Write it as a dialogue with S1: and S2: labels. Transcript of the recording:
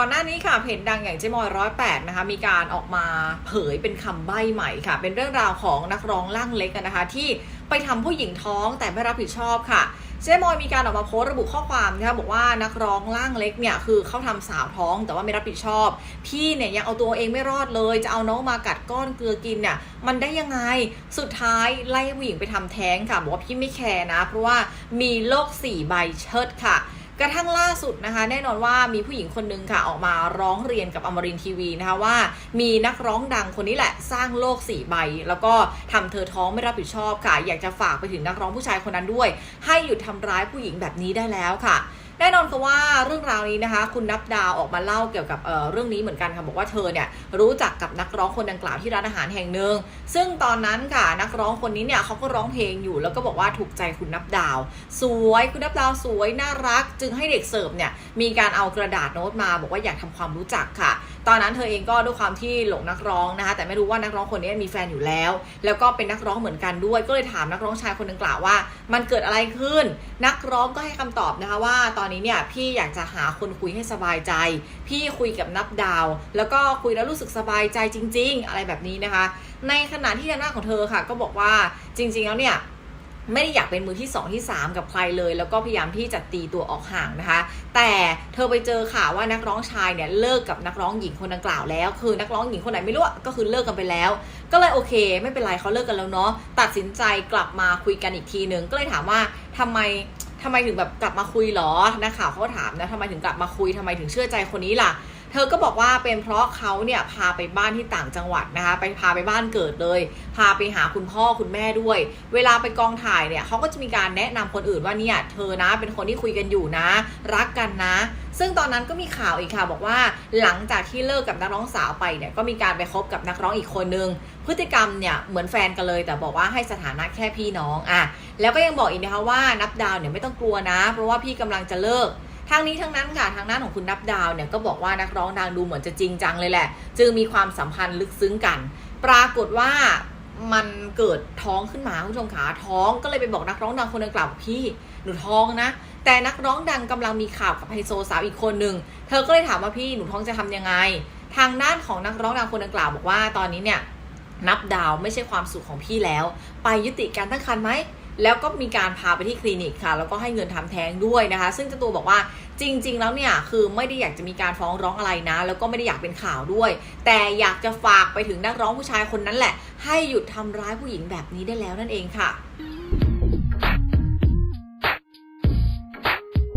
S1: ก่อนหน้านี้ค่ะเพจดังอย่างเจมอยร้อยแปดนะคะมีการออกมาเผยเป็นคำใบ้ใหม่ค่ะ เป็นเรื่องราวของนักร้องร่างเล็กนะคะ ที่ไปทำผู้หญิงท้องแต่ไม่รับผิดชอบค่ะเจมอยมีการออกมาโพสต์ระบุข้อความนะคะบอกว่านักร้องร่างเล็กเนี่ยคือเขาทำสาวท้องแต่ว่าไม่รับผิดชอบ พี่เนี่ยยังเอาตัวเองไม่รอดเลย จะเอาน้องมากัดก้อนเกลือกินเนี่ยมันได้ยังไงสุดท้ายไล่ผู้หญิงไปทำแท้งค่ะบอกว่าพี่ไม่แคร์นะ เพราะว่ามีโรคสี่ใบเชิดค่ะ กระทั่งล่าสุดนะคะ แน่นอนว่ามีผู้หญิงคนหนึ่งค่ะออกมาร้องเรียนกับอมรินทีวีนะคะว่า มีนักร้องดังคนนี้แหละสร้างโลกสี่ใบ แล้วก็ทำเธอท้องไม่รับผิดชอบค่ะ อยากจะฝากไปถึงนักร้องผู้ชายคนนั้นด้วย ให้หยุดทำร้ายผู้หญิงแบบนี้ได้แล้วค่ะ แน่นอนค่ะว่าเรื่องราวนี้นะคะ คุณนับดาวออกมาเล่าเกี่ยวกับเอ่อเรื่องนี้เหมือนกันค่ะบอกว่าเธอเนี่ยรู้จักกับนักร้องคนดังกล่าวที่ร้านอาหารแห่งหนึ่งซึ่งตอนนั้นค่ะนักร้องคนนี้เนี่ยเขาก็ร้องเพลงอยู่ แล้วก็บอกว่าถูกใจคุณนับดาว สวยคุณนับดาวสวยน่ารัก จึงให้เด็กเสิร์ฟเนี่ยมีการเอากระดาษโน้ตมา บอกว่าอยากทำความรู้จักค่ะ ตอนนั้นเธอเองก็ด้วยความที่หลงนักร้องนะคะ แต่ไม่รู้ว่านักร้องคนนี้มีแฟนอยู่แล้ว แล้วก็เป็นนักร้องเหมือนกันด้วย ก็เลยถามนักร้องชายคนดังกล่าวว่า มันเกิดอะไรขึ้น นักร้องก็ให้คำตอบนะคะว่า ตอนนี้เนี่ยพี่อยากจะหาคนคุยให้สบายใจ พี่คุยกับนับดาว แล้วก็คุยแล้วรู้สึกสบายใจจริง ๆ อะไรแบบนี้นะคะ ในขณะที่ทางหน้านของเธอค่ะ ก็บอกว่าจริง ๆ แล้วเนี่ย ไม่ได้อยากเป็นมือที่2ที่3 กับใครเลย แล้วก็พยายามที่จะตีตัวออกห่างนะคะ แต่เธอไปเจอข่าวว่านักร้องชายเนี่ยเลิกกับนักร้องหญิงคนดังกล่าวแล้ว คือนักร้องหญิงคนไหนไม่รู้ก็คือเลิกกันไปแล้ว ก็เลยโอเค ไม่เป็นไรเขาเลิกกันแล้วเนาะตัดสินใจกลับมาคุยกันอีกทีหนึ่งก็เลยถามว่าทำไมทำไมถึงแบบกลับมาคุยหรอนักข่าวเขาถามนะทำไมถึงกลับมาคุยทำไมถึงเชื่อใจคนนี้ล่ะ เธอก็บอกว่าเป็นเพราะเขาเนี่ยพาไปบ้านที่ต่างจังหวัดนะคะ ไปพาไปบ้านเกิดเลย พาไปหาคุณพ่อคุณแม่ด้วย เวลาไปกองถ่ายเนี่ยเขาก็จะมีการแนะนำคนอื่นว่าเนี่ยเธอนะเป็นคนที่คุยกันอยู่นะ รักกันนะ ซึ่งตอนนั้นก็มีข่าวอีกค่ะบอกว่าหลังจากที่เลิกกับนักร้องสาวไปเนี่ยก็มีการไปคบกับนักร้องอีกคนนึง พฤติกรรมเนี่ยเหมือนแฟนกันเลย แต่บอกว่าให้สถานะแค่พี่น้องอะแล้วก็ยังบอกอีกนะคะว่านับดาวเนี่ยไม่ต้องกลัวนะ เพราะว่าพี่กำลังจะเลิก ทางนี้ทั้งนั้นค่ะทางด้านของคุณนับดาวเนี่ยก็บอกว่านักร้องดังดูเหมือนจะจริงจังเลยแหละ จึงมีความสัมพันธ์ลึกซึ้งกัน ปรากฏว่ามันเกิดท้องขึ้นมาคุณผู้ชมขาท้องก็เลยไปบอกนักร้องดังคนดังกล่าวพี่หนูท้องนะ แต่นักร้องดังกำลังมีข่าวกับไฮโซสาวอีกคนหนึ่งเธอก็เลยถามว่าพี่หนูท้องจะทำยังไง ทางด้านของนักร้องดังคนดังกล่าวบอกว่าตอนนี้เนี่ยนับดาวไม่ใช่ความสุขของพี่แล้ว ไปยุติการตั้งครรภ์ไหม แล้วก็มีการพาไปที่คลินิกค่ะ แล้วก็ให้เงินทำแท้งด้วยนะคะ ซึ่งเจ้าตัวบอกว่าจริง ๆ แล้วเนี่ยคือไม่ได้อยากจะมีการฟ้องร้องอะไรนะ แล้วก็ไม่ได้อยากเป็นข่าวด้วย แต่อยากจะฝากไปถึงนักร้องผู้ชายคนนั้นแหละ ให้หยุดทำร้ายผู้หญิงแบบนี้ได้แล้วนั่นเองค่ะ